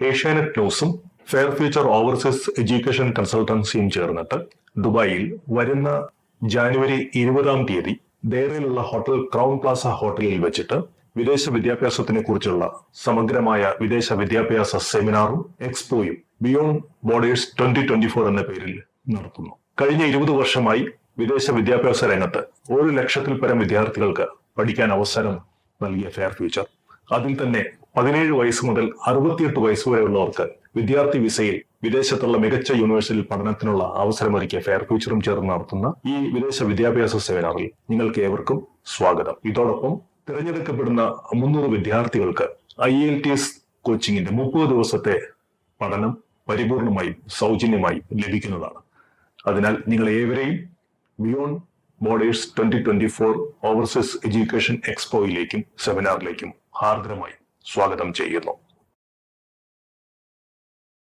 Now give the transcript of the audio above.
ഏഷ്യാനെറ്റ് ന്യൂസും fair future overseas education കൺസൾട്ടൻസിയും ചേർന്നിട്ട് ദുബായിൽ വരുന്ന ജാനുവരി ഇരുപതാം തീയതി ദേറയിലുള്ള ഹോട്ടൽ ക്രൗൺ പ്ലാസ ഹോട്ടലിൽ വെച്ചിട്ട് വിദേശ വിദ്യാഭ്യാസത്തിനെ കുറിച്ചുള്ള സമഗ്രമായ വിദേശ വിദ്യാഭ്യാസ സെമിനാറും എക്സ്പോയും beyond borders twenty twenty four എന്ന പേരിൽ നടത്തുന്നു. കഴിഞ്ഞ ഇരുപത് വർഷമായി വിദേശ വിദ്യാഭ്യാസ രംഗത്ത് ഒരു ലക്ഷത്തിൽ പരം വിദ്യാർത്ഥികൾക്ക് പഠിക്കാൻ അവസരം നൽകിയ ഫെയർ ഫ്യൂച്ചർ. അതിൽ തന്നെ പതിനേഴ് വയസ്സ് മുതൽ അറുപത്തിയെട്ട് വയസ്സ് വരെയുള്ളവർക്ക് വിദ്യാർത്ഥി വിസയിൽ വിദേശത്തുള്ള മികച്ച യൂണിവേഴ്സിറ്റിയിൽ പഠനത്തിനുള്ള അവസരമൊരുക്കിയ ഫെയർ ഫ്യൂച്ചറും ചേർന്ന് നടത്തുന്ന ഈ വിദേശ വിദ്യാഭ്യാസ സെമിനാറിൽ നിങ്ങൾക്ക് ഏവർക്കും സ്വാഗതം. ഇതോടൊപ്പം തിരഞ്ഞെടുക്കപ്പെടുന്ന മുന്നൂറ് വിദ്യാർത്ഥികൾക്ക് ഐ എൽ ടി എസ് കോച്ചിങ്ങിന്റെ മുപ്പത് ദിവസത്തെ പഠനം പരിപൂർണമായും സൗജന്യമായും ലഭിക്കുന്നതാണ്. അതിനാൽ നിങ്ങൾ ഏവരെയും beyond borders twenty twenty four overseas education എക്സ്പോയിലേക്കും സെമിനാറിലേക്കും ഹാർദരമായി 说给他们解一通。